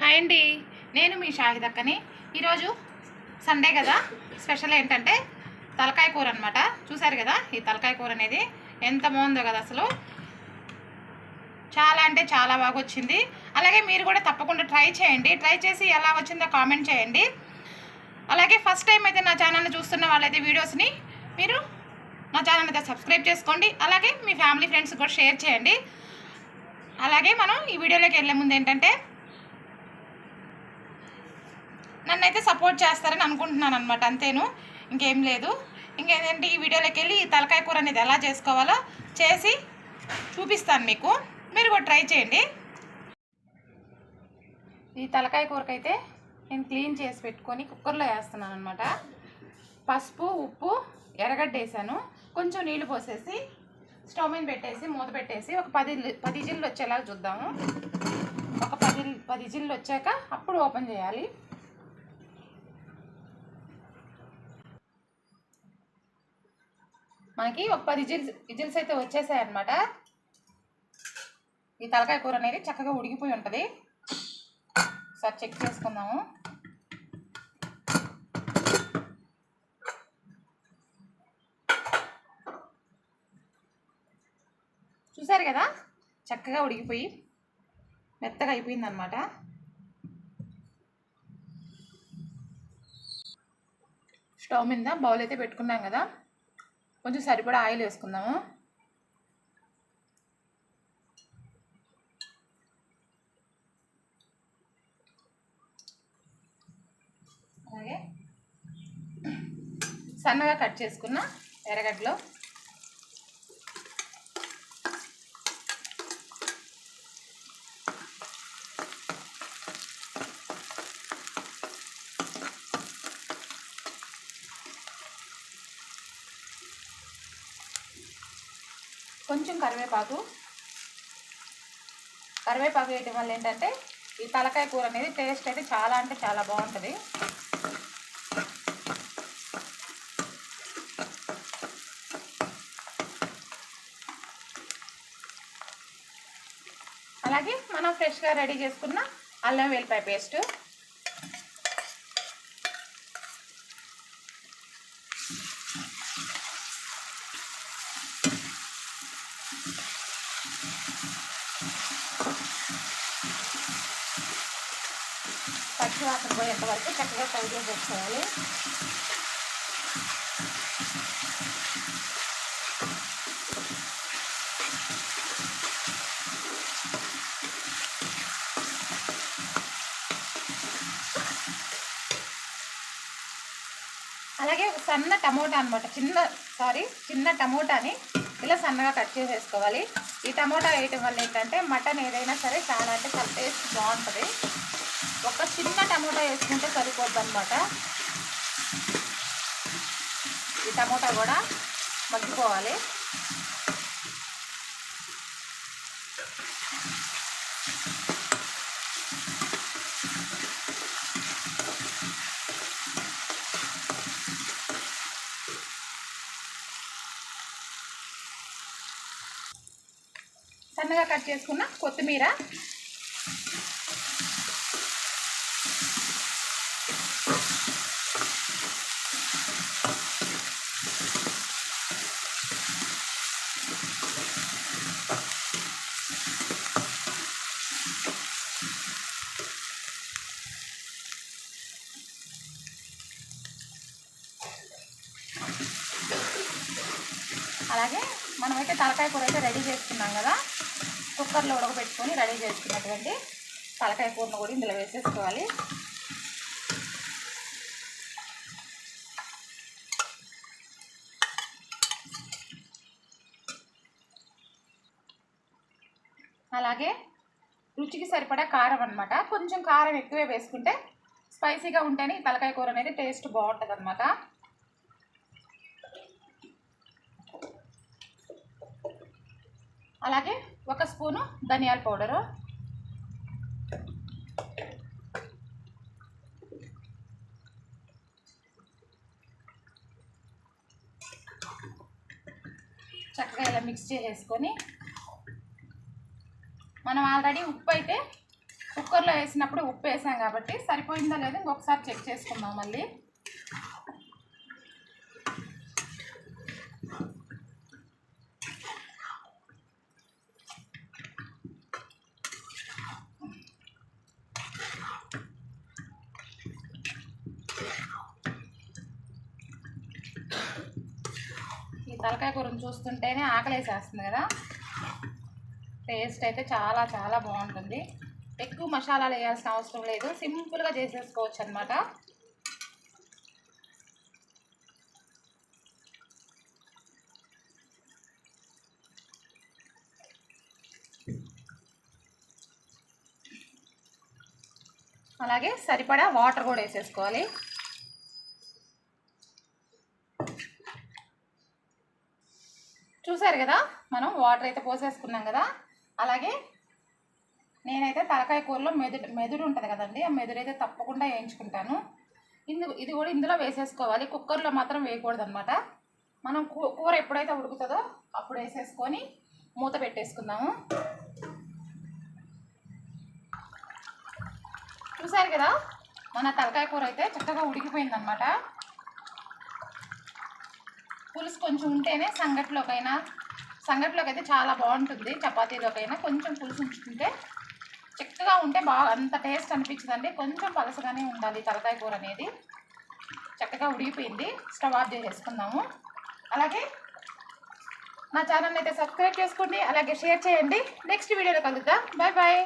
Hi అండి. నేను మీ షాహిద్ అక్కని. ఈరోజు సండే కదా. స్పెషల్ ఏంటంటే తలకాయ కూర అనమాట చూసారు కదా ఈ తలకాయ కూర అనేది ఎంత బాగుందో కదా అసలు. చాలా అంటే చాలా బాగా వచ్చింది. అలాగే మీరు కూడా తప్పకుండా ట్రై చేయండి. ట్రై చేసి ఎలా వచ్చిందో కామెంట్ చేయండి. అలాగే ఫస్ట్ టైం అయితే నా ఛానల్ని చూస్తున్న వాళ్ళైతే వీడియోస్ని మీరు నా ఛానల్ అయితే సబ్స్క్రైబ్ చేసుకోండి. అలాగే మీ ఫ్యామిలీ ఫ్రెండ్స్ కూడా షేర్ చేయండి. అలాగే మనం ఈ వీడియోలోకి వెళ్ళే ముందు ఏంటంటే నన్నైతే సపోర్ట్ చేస్తారని అనుకుంటున్నాను అనమాట అంతేను. ఇంకేం లేదు. ఇంకేంటంటే ఈ వీడియోలోకి వెళ్ళి ఈ తలకాయ కూర అనేది ఎలా చేసుకోవాలో చేసి చూపిస్తాను మీకు. మీరు కూడా ట్రై చేయండి. ఈ తలకాయ కూరకైతే నేను క్లీన్ చేసి పెట్టుకొని కుక్కర్లో వేస్తున్నాను అనమాట పసుపు ఉప్పు ఎర్రగడ్డ వేసాను కొంచెం నీళ్ళు పోసేసి స్టవ్ మీద పెట్టేసి మూత పెట్టేసి ఒక పది పది జిల్లు వచ్చేలాగా చూద్దాము. ఒక పది పది జిల్లు వచ్చాక అప్పుడు ఓపెన్ చేయాలి. మనకి ఒక పది జిల్స్ విజిల్స్ అయితే వచ్చేసాయి అనమాట ఈ తలకాయ కూర అనేది చక్కగా ఉడికిపోయి ఉంటుంది. ఒకసారి చెక్ చేసుకుందాము. చూసారు కదా? చక్కగా ఉడికిపోయి మెత్తగా అయిపోయింది అనమాట స్టవ్ మీద బౌల్ అయితే పెట్టుకున్నాం కదా? కొంచెం సరిపడా ఆయిల్ వేసుకుందాము. అలాగే సన్నగా కట్ చేసుకున్న ఎర్రగడ్డలో. కొంచెం కరివేపాకు. కరివేపాకు వేయటం వల్ల ఏంటంటే ఈ తలకాయ కూర అనేది టేస్ట్ అయితే చాలా అంటే చాలా బాగుంటుంది. అలాగే మనం ఫ్రెష్గా రెడీ చేసుకున్న అల్లం వెల్లిపాయ పేస్ట్. పచ్చివాసన పోయేంత వరకు చక్కగా ఫ్రై చేసేసుకోవాలి. అలాగే సన్న టమోటా అనమాట చిన్న సారీ చిన్న టమోటాని ఇలా సన్నగా కట్ చేసేసుకోవాలి. ఈ టమోటా వేయటం వల్ల ఏంటంటే మటన్ ఏదైనా సరే చాలా అంటే చాలా టేస్ట్ బాగుంటుంది. ఒక చిన్న టమోటా వేసుకుంటే సరిపోద్ది అనమాట ఈ టమోటా కూడా మగ్గిపోవాలి. సన్నగా కట్ చేసుకున్న కొత్తిమీర. అలాగే మనమైతే తలకాయ కూర అయితే రెడీ చేసుకున్నాం కదా. కుక్కర్లో ఉడకబెట్టుకొని రెడీ చేసుకున్నటువంటి తలకాయ కూరను కూడా ఇందులో వేసేసుకోవాలి. అలాగే రుచికి సరిపడా కారం అనమాట కొంచెం కారం ఎక్కువే వేసుకుంటే స్పైసీగా ఉంటేనే ఈ తలకాయ కూర అనేది టేస్ట్ బాగుంటుంది అనమాట అలాగే ఒక స్పూను ధనియాల పౌడరు. చక్కగా ఇలా మిక్స్ చేసేసుకొని మనం ఆల్రెడీ ఉప్పు అయితే కుక్కర్లో వేసినప్పుడు ఉప్పు వేసాం కాబట్టి సరిపోయిందో లేదో ఇంకొకసారి చెక్ చేసుకుందాం మళ్ళీ. ఈ తలకాయ కూరను చూస్తుంటేనే ఆకలేసేస్తుంది కదా. టేస్ట్ అయితే చాలా చాలా బాగుంటుంది. ఎక్కువ మసాలాలు వేయాల్సిన అవసరం లేదు. సింపుల్గా చేసేసుకోవచ్చు అనమాట అలాగే సరిపడా వాటర్ కూడా వేసేసుకోవాలి. చూసారు కదా? మనం వాటర్ అయితే పోసేసుకున్నాం కదా? అలాగే నేనైతే తలకాయ కూరలో మెదుడు మెదుడు ఉంటుంది కదండి ఆ మెదుడు అయితే తప్పకుండా వేయించుకుంటాను. ఇందు ఇది కూడా ఇందులో వేసేసుకోవాలి. కుక్కర్లో మాత్రం వేయకూడదు అనమాట మనం కూర ఎప్పుడైతే ఉడుకుతుందో అప్పుడు వేసేసుకొని మూత పెట్టేసుకుందాము. చూసారు కదా? మన తలకాయ కూర అయితే చక్కగా ఉడికిపోయిందనమాట పులుసు కొంచెం ఉంటేనే సంగట్లోకైనా సంగట్లోకి అయితే చాలా బాగుంటుంది. చపాతీలోకైనా కొంచెం పులుసు ఉంచుకుంటే చిక్కగా ఉంటే బాగా అంత టేస్ట్ అనిపించదండి. కొంచెం పలసగానే ఉండాలి తలకాయ కూర అనేది. చక్కగా ఉడిగిపోయింది స్టవ్ ఆఫ్ చేసేసుకుందాము. అలాగే నా ఛానల్ అయితే సబ్స్క్రైబ్ చేసుకోండి. అలాగే షేర్ చేయండి. నెక్స్ట్ వీడియోలో కలుద్దాం. Bye bye.